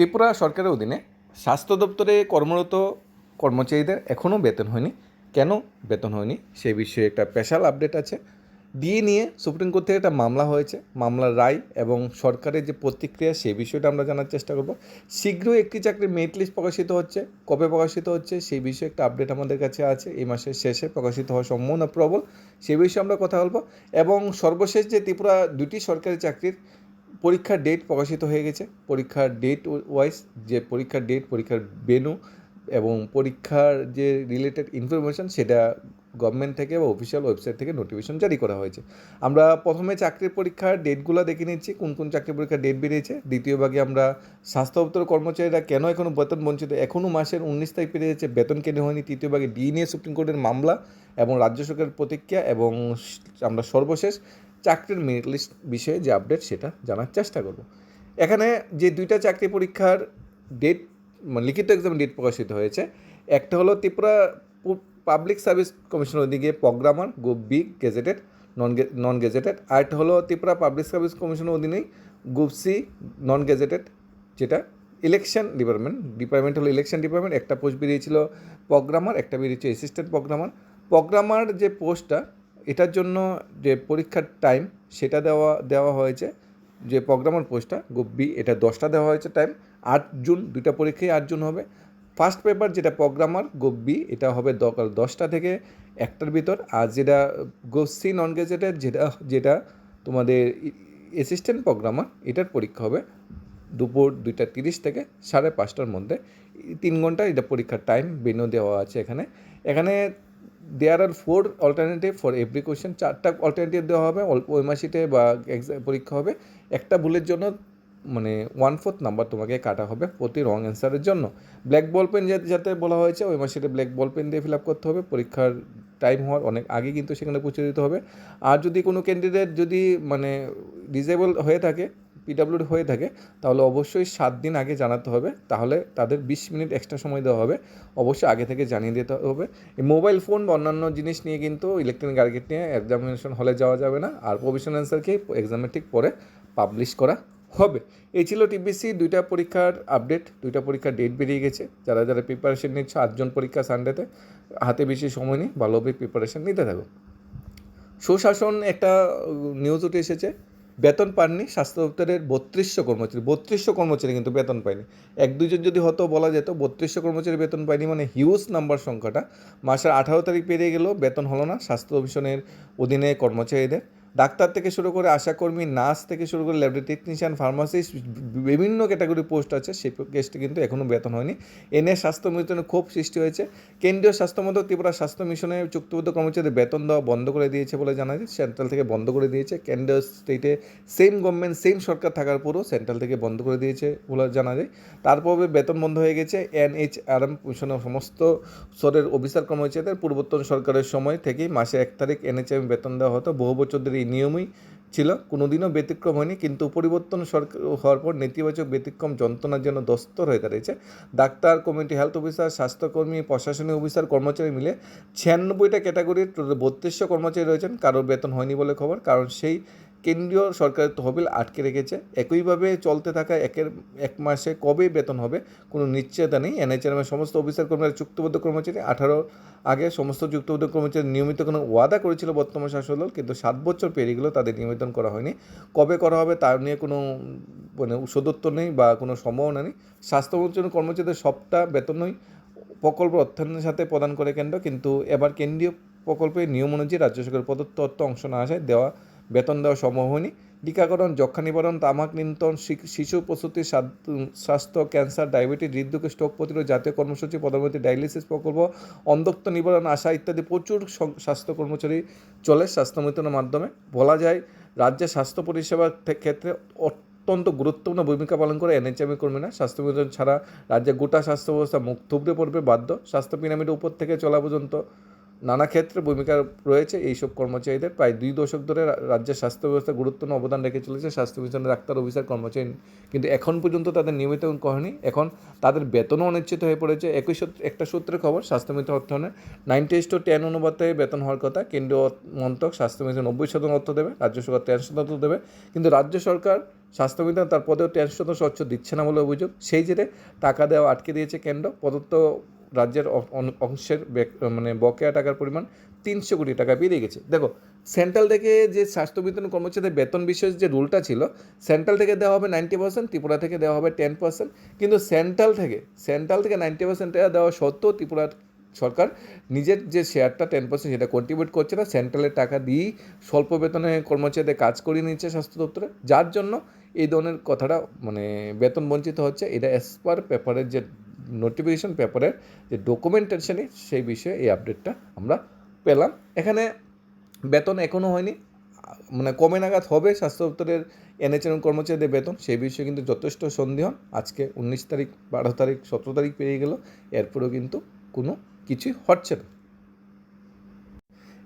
ত্রিপুরা সরকারের অধীনে স্বাস্থ্য দপ্তরে কর্মরত কর্মচারীদের এখনও বেতন হয়নি। কেন বেতন হয়নি? সেই বিষয়ে একটা স্পেশাল আপডেট আছে। দিয়ে নিয়ে সুপ্রিম কোর্ট থেকে একটা মামলা হয়েছে। মামলার রায় এবং সরকারের যে প্রতিক্রিয়া সেই বিষয়টা আমরা জানার চেষ্টা করব। শীঘ্রই একটি চাকরির মেরিট লিস্ট প্রকাশিত হচ্ছে। কবে প্রকাশিত হচ্ছে সেই বিষয়ে একটা আপডেট আমাদের কাছে আছে। এই মাসের শেষে প্রকাশিত হওয়ার সম্ভাবনা প্রবল। সেই বিষয়ে আমরা কথা বলব। এবং সর্বশেষ যে ত্রিপুরা দুটি সরকারি চাকরির পরীক্ষার ডেট প্রকাশিত হয়ে গেছে। পরীক্ষার ডেট ওয়াইজ যে পরীক্ষার ডেট পরীক্ষার বেনু এবং পরীক্ষার যে রিলেটেড ইনফরমেশন সেটা গভর্নমেন্ট থেকে বা অফিসিয়াল ওয়েবসাইট থেকে নোটিফিকেশন জারি করা হয়েছে। আমরা প্রথমে চাকরির পরীক্ষার ডেটগুলো দেখে নিচ্ছি, কোন কোন চাকরি পরীক্ষার ডেট বেরিয়েছে। দ্বিতীয় ভাগে আমরা স্বাস্থ্য দপ্তর কর্মচারীরা কেন এখনও বেতন বঞ্চিত? এখনও মাসের উনিশ তারিখ পেরিয়ে যাচ্ছে বেতন কেন হয়নি। তৃতীয় ভাগে ডি নিয়ে সুপ্রিম কোর্টের মামলা এবং রাজ্য সরকারের প্রতিক্রিয়া এবং আমরা সর্বশেষ চাকরির মেরিট লিস্ট বিষয়ে যে আপডেট সেটা জানার চেষ্টা করব। এখানে যে দুইটা চাকরি পরীক্ষার ডেট লিখিত এক্সাম ডেট প্রকাশিত হয়েছে। একটা হলো ত্রিপুরা পাবলিক সার্ভিস কমিশনের ওদিকে programmer group B gazetted non non gazetted আর একটা হলো ত্রিপুরা পাবলিক সার্ভিস কমিশনের অধীনেই গ্রুপ সি নন গেজেটেড যেটা ইলেকশন ডিপার্টমেন্ট ডিপার্টমেন্ট হলো ইলেকশন ডিপার্টমেন্ট একটা পোস্ট বেরিয়েছিল প্রোগ্রামার একটা বেরিয়েছে অ্যাসিস্ট্যান্ট প্রোগ্রামার প্রোগ্রামার যে পোস্টটা এটার জন্য যে পরীক্ষার টাইম সেটা দেওয়া দেওয়া হয়েছে। যে প্রোগ্রামার পোস্টটা গ্রুপ বি এটা দশটা দেওয়া হয়েছে টাইম আট জুন, দুইটা পরীক্ষায় আট জুন হবে। ফার্স্ট পেপার যেটা প্রোগ্রামার গ্রুপ বি এটা হবে সকাল দশটা থেকে একটার ভিতর। আর যেটা গ্রুপ সি নন গেজেটেড যেটা যেটা তোমাদের অ্যাসিস্ট্যান্ট প্রোগ্রামার এটার পরীক্ষা হবে দুপুর দুইটা তিরিশ থেকে সাড়ে পাঁচটার মধ্যে। তিন ঘণ্টা এটা পরীক্ষার টাইম বেনো দেওয়া আছে এখানে। এখানে there are four alternative for every question চারটা অল্টারনেটিভ দেওয়া হবে, অল্প ওইমাসিতে বা এক্সাম পরীক্ষা হবে। একটা ভুলের জন্য মানে ওয়ান ফোর্থ নাম্বার তোমাকে কাটা হবে প্রতি রং অ্যান্সারের জন্য। ব্ল্যাক বল পেন যাতে বলা হয়েছে, ওই মাসে ব্ল্যাক বল পেন দিয়ে ফিল আপ করতে হবে। পরীক্ষার টাইম হওয়ার অনেক আগে কিন্তু সেখানে পৌঁছে দিতে হবে। আর যদি কোনো ক্যান্ডিডেট যদি মানে ডিজেবল হয়ে থাকে পিডাব্লিউডি হয়ে থাকে, তাহলে অবশ্যই সাত দিন আগে জানাতে হবে। তাহলে তাদের বিশ মিনিট এক্সট্রা সময় দেওয়া হবে। অবশ্যই আগে থেকে জানিয়ে দিতে হবে। এই মোবাইল ফোন বা অন্যান্য জিনিস নিয়ে কিন্তু ইলেকট্রনিক গার্গেট নিয়ে এক্সামিনেশন হলে যাওয়া যাবে না। আর প্রভিশন অ্যান্সারকে এক্সামের ঠিক পরে পাবলিশ করা হবে। এই ছিল টিবিসি দুইটা পরীক্ষার আপডেট দুইটা পরীক্ষার ডেট বেরিয়ে গেছে। যারা যারা প্রিপারেশন নিচ্ছে, আটজন পরীক্ষা সানডেতে হাতে বেশি সময় নেই ভালোভাবে প্রিপারেশন নিতে থাকো। সুশাসন একটা নিউজ উঠে এসেছে, বেতন পাননি, স্বাস্থ্য দপ্তরের বত্রিশশো কর্মচারী বত্রিশশো কর্মচারী কিন্তু বেতন পায়নি। এক দুজন যদি হতো বলা যেত, বত্রিশশো কর্মচারী বেতন পায়নি মানে হিউজ নাম্বার সংখ্যাটা। মাসের আঠারো তারিখ পেরিয়ে গেলেও বেতন হলো না, স্বাস্থ্য কমিশনের অধীনে কর্মচারীদের। ডাক্তার থেকে শুরু করে আশাকর্মী, নার্স থেকে শুরু করে ল্যাবরেটরি টেকনিশিয়ান, ফার্মাসিস্ট, বিভিন্ন ক্যাটাগরি পোস্ট আছে। সেই কেসটি কিন্তু এখনও বেতন হয়নি। এনে স্বাস্থ্য মিশনের ক্ষোভ সৃষ্টি হয়েছে। কেন্দ্রীয় স্বাস্থ্য মন্ত্রক ত্রিপুরা স্বাস্থ্য মিশনে চুক্তিবদ্ধ কর্মচারীদের বেতন দেওয়া বন্ধ করে দিয়েছে বলে জানা যায়। সেন্ট্রাল থেকে বন্ধ করে দিয়েছে। কেন্দ্রীয় স্টেটে সেম গভর্নমেন্ট, সেম সরকার থাকার পরও সেন্ট্রাল থেকে বন্ধ করে দিয়েছে বলে জানা যায়। তারপর বেতন বন্ধ হয়ে গেছে। এনএইচআরএম মিশনের সমস্ত স্তরের অফিসার কর্মচারীদের পূর্বতন সরকারের সময় থেকেই মাসে এক তারিখ এনএইচআরএম বেতন দেওয়া হতো। বহু বছর ধরে এই নিয়মই ছিল। কোনোদিনও ব্যতিক্রম হয়নি, কিন্তু পরিবর্তন সরকার হওয়ার পর নেতিবাচক ব্যতিক্রম যন্ত্রণার জন্য দস্তর হয়ে দাঁড়িয়েছে। ডাক্তার, কমিউনিটি হেলথ অফিসার, স্বাস্থ্যকর্মী, প্রশাসনিক অফিসার, কর্মচারী মিলে ছিয়ানব্বইটা ক্যাটাগরির বত্রিশশো কর্মচারী রয়েছেন। কারোর বেতন হয়নি বলে খবর, কারণ সেই কেন্দ্রীয় সরকারের তহবিল আটকে রেখেছে। একইভাবে চলতে থাকা একের, এক মাসে কবে বেতন হবে কোনো নিশ্চয়তা নেই। এনএচআরএমের সমস্ত অফিসার, কর্মীরা চুক্তিবদ্ধ কর্মচারী। আঠারো আগে সমস্ত যুক্তবদ্ধ কর্মচারী নিয়মিত কোনো ওয়াদা করেছিল বর্তমান শাসক দল কিন্তু সাত বছর পেরিয়ে গেলেও তাদের নিবেদন করা হয়নি। কবে করা হবে তার নিয়ে কোনো মানে সদত্ব নেই বা কোনো সম্ভাবনা নেই। স্বাস্থ্য কর্মচারীদের সবটা বেতনই প্রকল্প অর্থায়নের সাথে প্রদান করে কেন্দ্র, কিন্তু এবার কেন্দ্রীয় প্রকল্পের নিয়ম অনুযায়ী রাজ্য সরকারের প্রদত্ত অর্থ অংশ না আসায় দেওয়া বেতন দেওয়া সম্ভব হয়নি। টিকাকরণ যক্ষা নিবারণ তামাক নিয়ন্ত্রণ শিশু প্রসূতি স্বাস্থ্য, ক্যান্সার, ডায়াবেটিস, হৃদরোগ, স্ট্রোক প্রতিরোধ জাতীয় কর্মসূচি, প্রধানমন্ত্রী ডায়ালিসিস প্রকল্প, অন্ধত্ব নিবারণ, আশা ইত্যাদি প্রচুর স্বাস্থ্য কর্মচারী চলে স্বাস্থ্য মাধ্যমে। বলা যায় রাজ্যের স্বাস্থ্য পরিষেবার ক্ষেত্রে অত্যন্ত গুরুত্বপূর্ণ ভূমিকা পালন করে এনএচএমই কর্মীরা। স্বাস্থ্য ছাড়া রাজ্যে গোটা স্বাস্থ্য ব্যবস্থা মুখ থুবড়ে পড়বে বাধ্য। স্বাস্থ্য পিরামিডের উপর থেকে চলা পর্যন্ত নানা ক্ষেত্রে ভূমিকা রয়েছে, এইসব কর্মচারীদের। প্রায় দুই দশক ধরে রাজ্যের স্বাস্থ্য ব্যবস্থা গুরুত্বপূর্ণ অবদান রেখে চলেছে স্বাস্থ্য মিশনের ডাক্তার, অফিসার, কর্মচারী। কিন্তু এখন পর্যন্ত তাদের নিয়মিত করেনি এখন তাদের বেতনও অনিশ্চিত হয়ে পড়েছে। একই সূত্রে, একটা সূত্রে খবর, স্বাস্থ্য মিত্র অর্থায়নে নাইনটি টু টেন অনুপাতে বেতন হওয়ার কথা। কেন্দ্রীয় মন্ত্রক স্বাস্থ্য মিশন নব্বই শতাংশ অর্থ দেবে, রাজ্য সরকার তেরো শতাংশ দেবে। কিন্তু রাজ্য সরকার স্বাস্থ্যবিধান তার পদেও তেরো শতাংশ অর্থ দিচ্ছে না বলে অভিযোগ। সেই জেরে টাকা দেওয়া আটকে দিয়েছে কেন্দ্র। প্রদত্ত রাজ্যের অংশের মানে বকেয়া টাকার পরিমাণ তিনশো কোটি টাকা বেরিয়ে গেছে। দেখো সেন্ট্রাল থেকে যে স্বাস্থ্যবিধান কর্মচারীদের বেতন বিশেষ যে রুলটা ছিল সেন্ট্রাল থেকে দেওয়া হবে নাইনটি পার্সেন্ট ত্রিপুরা থেকে দেওয়া হবে টেন পার্সেন্ট কিন্তু সেন্ট্রাল থেকে সেন্ট্রাল থেকে নাইনটি পার্সেন্ট টাকা দেওয়া সত্ত্বেও ত্রিপুরার সরকার নিজের যে শেয়ারটা টেন পার্সেন্ট সেটা কন্ট্রিবিউট করছে না। সেন্ট্রালের টাকা দিয়েই স্বল্প বেতনে কর্মচারীদের কাজ করিয়ে নিচ্ছে স্বাস্থ্য দপ্তরে। যার জন্য এই ধরনের কথাটা মানে বেতন বঞ্চিত হচ্ছে। এটা অ্যাজ পার পেপারের যে নোটিফিকেশন পেপারের যে ডকুমেন্টেশনই সেই বিষয়ে এই আপডেটটা আমরা পেলাম। এখানে বেতন এখনও হয়নি। মানে কমে নাগাদ হবে স্বাস্থ্য দপ্তরের এনএচএম কর্মচারীদের বেতন, সেই বিষয়ে কিন্তু যথেষ্ট সন্দেহ। আজকে উনিশ তারিখ, বারো তারিখ, সতেরো তারিখ পেরিয়ে গেল। এরপরেও কিন্তু কোনো কিছুই হচ্ছে না।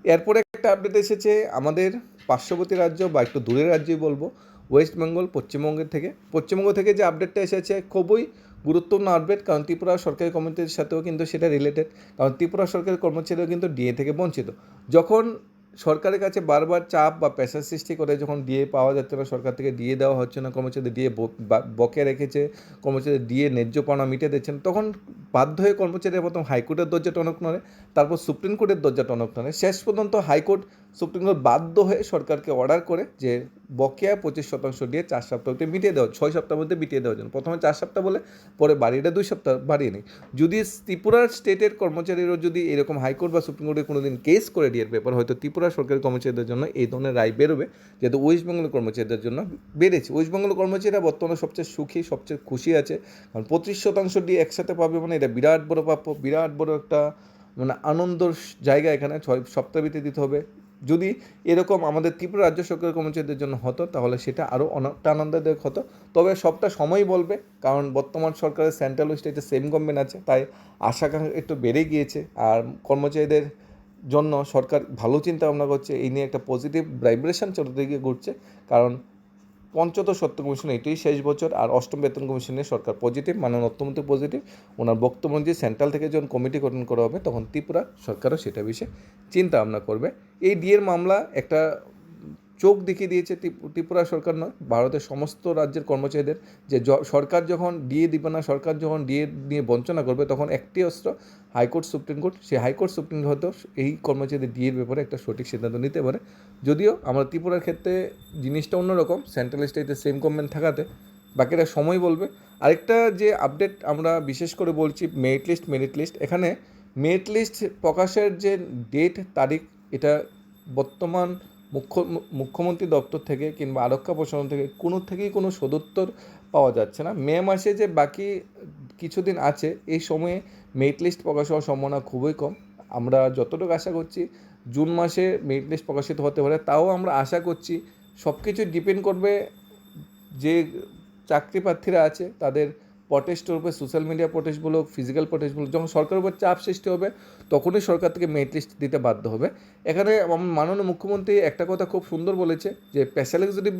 এরপরে একটা আপডেট এসেছে, আমাদের পার্শ্ববর্তী রাজ্য বা একটু দূরের রাজ্যই বলব, ওয়েস্ট বেঙ্গল, পশ্চিমবঙ্গের থেকে। পশ্চিমবঙ্গ থেকে যে আপডেটটা এসেছে, খুবই গুরুত্বপূর্ণ আপডেট কারণ ত্রিপুরা সরকারি কর্মচারীর সাথেও কিন্তু সেটা রিলেটেড কারণ ত্রিপুরা সরকারি কর্মচারীও কিন্তু ডিএ থেকে বঞ্চিত। যখন সরকারের কাছে বারবার চাপ বা প্রেশার সৃষ্টি করে যখন ডিএ পাওয়া যাচ্ছে না সরকার থেকে ডিএ দেওয়া হচ্ছে না, কর্মচারীদের ডিএ বকে রেখেছে, কর্মচারীদের ডিএ ন্যায্য পাওনা মিটে দিচ্ছেন, তখন বাধ্য হয়ে কর্মচারীরা প্রথম হাইকোর্টের দরজা টনক নড়ে, তারপর সুপ্রিম কোর্টের দরজা টনক নড়ে। শেষ পর্যন্ত হাইকোর্ট সুপ্রিম কোর্ট বাধ্য হয়ে সরকারকে অর্ডার করে যে বকেয়া পঁচিশ শতাংশ দিয়ে চার সপ্তাহ সপ্তাহতে মিটিয়ে দেওয়া ছয় সপ্তাহের মধ্যে মিটিয়ে দেওয়ার জন্য। প্রথমে চার সপ্তাহ বলে, পরে বাড়িয়ে দুই সপ্তাহ বাড়িয়ে নেই যদি ত্রিপুরার স্টেটের কর্মচারীরাও যদি এরকম হাইকোর্ট বা সুপ্রিম কোর্টে কোনো দিন কেস করে ডিএর পেপার হয়তো ত্রিপুরা সরকারি কর্মচারীদের জন্য এই ধরনের রায় বেরোবে, যেহেতু ওয়েস্ট বেঙ্গল কর্মচারীদের জন্য বেড়েছে। ওয়েস্ট বেঙ্গল কর্মচারীরা বর্তমানে সবচেয়ে সুখী, সবচেয়ে খুশি আছে। কারণ পঁচিশ শতাংশ দিয়ে একসাথে পাবে মানে এটা বিরাট বড় প্রাপ্য বিরাট বড় একটা মানে আনন্দর জায়গা এখানে। ছয় সপ্তাহ ভিত্তি দিতে হবে। যদি এরকম আমাদের ত্রিপুরা রাজ্য সরকার কর্মচারীদের জন্য হতো, তাহলে সেটা আরও অনেকটা আনন্দদায়ক হতো। তবে সবটা সময় বলবে, কারণ বর্তমান সরকারের সেন্ট্রাল স্টেটে সেম গভর্নমেন্ট আছে, তাই আশা একটু বেড়ে গিয়েছে। আর কর্মচারীদের জন্য সরকার ভালো চিন্তা ভাবনা করছে, এই নিয়ে একটা পজিটিভ ভাইব্রেশন চলতে গিয়ে ঘুরছে, কারণ পঞ্চদশ সত্য কমিশন এটি শেষ বছর আর অষ্টম বেতন কমিশনে সরকার পজিটিভ মানে অর্থমন্ত্রী পজিটিভ ওনার বক্তব্য যে সেন্ট্রাল থেকে যখন কমিটি গঠন করা হবে, তখন ত্রিপুরা সরকারও সেটা বিষয়ে চিন্তা ভাবনা করবে। এই ডিএর মামলা একটা চোখ দেখিয়ে দিয়েছে ত্রিপু- ত্রিপুরা সরকার নয়, ভারতের সমস্ত রাজ্যের কর্মচারীদের। যে সরকার যখন ডিএ দিবে না, সরকার যখন ডিএ নিয়ে বঞ্চনা করবে, তখন একটি অস্ত্র হাইকোর্ট সুপ্রিম কোর্ট, সেই হাইকোর্ট সুপ্রিম কোর্ট হয়তো এই কর্মচারীদের ডিএর ব্যাপারে একটা সঠিক সিদ্ধান্ত নিতে পারে। যদিও আমরা ত্রিপুরার ক্ষেত্রে জিনিসটা অন্যরকম সেন্ট্রাল স্টেটে সেম গভর্নমেন্ট থাকাতে বাকিটা সময় বলবে। আরেকটা যে আপডেট আমরা বিশেষ করে বলছি মেরিট লিস্ট মেরিট লিস্ট এখানে মেরিট লিস্ট প্রকাশের যে ডেট তারিখ, এটা বর্তমান মুখ্য মুখ্যমন্ত্রী দপ্তর থেকে কিংবা আরক্ষা প্রশাসন থেকে কোনো থেকেই কোনো সদুত্তর পাওয়া যাচ্ছে না। মে মাসে যে বাকি কিছুদিন আছে, এই সময়ে মেরিট লিস্ট প্রকাশ হওয়ার সম্ভাবনা খুবই কম। আমরা যতটুকু আশা করছি, জুন মাসে মেরিট লিস্ট প্রকাশিত হতে পারে, তাও আমরা আশা করছি সব কিছু ডিপেন্ড করবে যে চাকরি প্রার্থীরা আছে, তাদের প্রটেস্টের উপরে সোশ্যাল মিডিয়া প্রটেস্ট বলো ফিজিক্যাল প্রটেস্ট বলো যখন সরকারের উপর চাপ সৃষ্টি হবে, তখনই সরকার থেকে মেরিট লিস্ট দিতে বাধ্য হবে। এখানে মাননীয় মুখ্যমন্ত্রী একটা কথা খুব সুন্দর বলেছে, যে স্পেশাল এক্সিকিউটিভ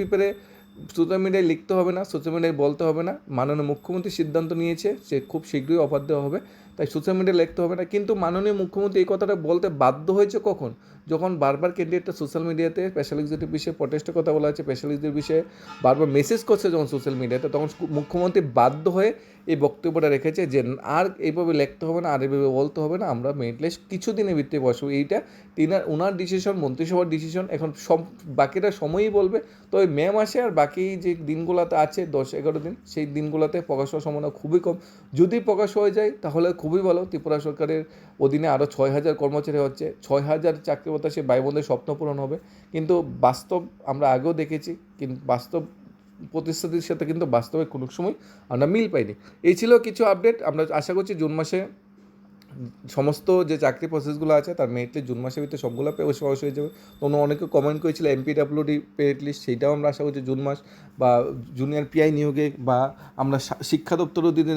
সোশ্যাল মিডিয়ায় লিখতে হবে না সোশ্যাল মিডিয়ায় বলতে হবে না, মাননীয় মুখ্যমন্ত্রী সিদ্ধান্ত নিয়েছে, সে খুব শীঘ্রই অফার দেওয়া হবে। তাই সোশ্যাল মিডিয়ায় লিখতে হবে না। কিন্তু মাননীয় মুখ্যমন্ত্রী এই কথাটা বলতে বাধ্য হয়েছে কখন? যখন বারবার ক্যান্ডিডেটটা সোশ্যাল মিডিয়াতে স্পেশাল এক্সিকিউটিভ বিষয়ে প্রটেস্টের কথা বলা হচ্ছে স্পেশাল এক্সিকিউটিভ বিষয়ে বারবার মেসেজ করছে যখন সোশ্যাল মিডিয়াতে তখন মুখ্যমন্ত্রী বাধ্য হয়ে এই বক্তব্যটা রেখেছে যে, আর এইভাবে লিখতে হবে না, আর এইভাবে বলতে হবে না, আমরা মেরিট লিস্ট কিছুদিনের ভিত্তিতে বসবো। এইটা তিনার ওনার ডিসিশন মন্ত্রিসভার ডিসিশন এখন সব বাকিটা সময়ই বলবে। তবে মে মাসে আর বাকি যে দিনগুলোতে আছে, দশ এগারো দিন, সেই দিনগুলোতে প্রকাশ হওয়ার সম্ভাবনা খুবই কম। যদি প্রকাশ হয়ে যায়, তাহলে খুবই ভালো। ত্রিপুরা সরকারের অধীনে আরও ছয় হাজার কর্মচারী হচ্ছে। ছয় হাজার চাকরি বাতাসে ভাই স্বপ্ন পূরণ হবে। কিন্তু বাস্তব আমরা আগেও দেখেছি কিন্তু বাস্তব প্রতিশ্রুতির সাথে কিন্তু বাস্তবে কোনো সময় আমরা মিল পাইনি। এই ছিল কিছু আপডেট আমরা আশা করছি জুন মাসে সমস্ত যে চাকরি প্রসেসগুলো আছে, তার মেরিট জুন মাসের ভিতরে সবগুলো পেয়ে সহজ হয়ে যাবে। তোমরা অনেকে কমেন্ট করেছিল এমপিডাব্লিউডি মেরিট লিস্ট সেইটাও আমরা আশা করছি জুন মাস বা জুনিয়র পিআই নিয়োগে বা আমরা শিক্ষা দপ্তর অধীনে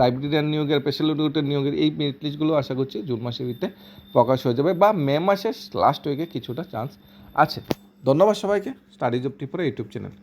লাইব্রেরিয়ান নিয়োগের স্পেশাল এডুকেটর নিয়োগের এই মেরিট লিস্টগুলো আশা করছি জুন মাসের ভিতরে প্রকাশ হয়ে যাবে বা মে মাসের লাস্ট উইকে কিছুটা চান্স আছে। ধন্যবাদ সবাইকে। Studies of Tripura YouTube channel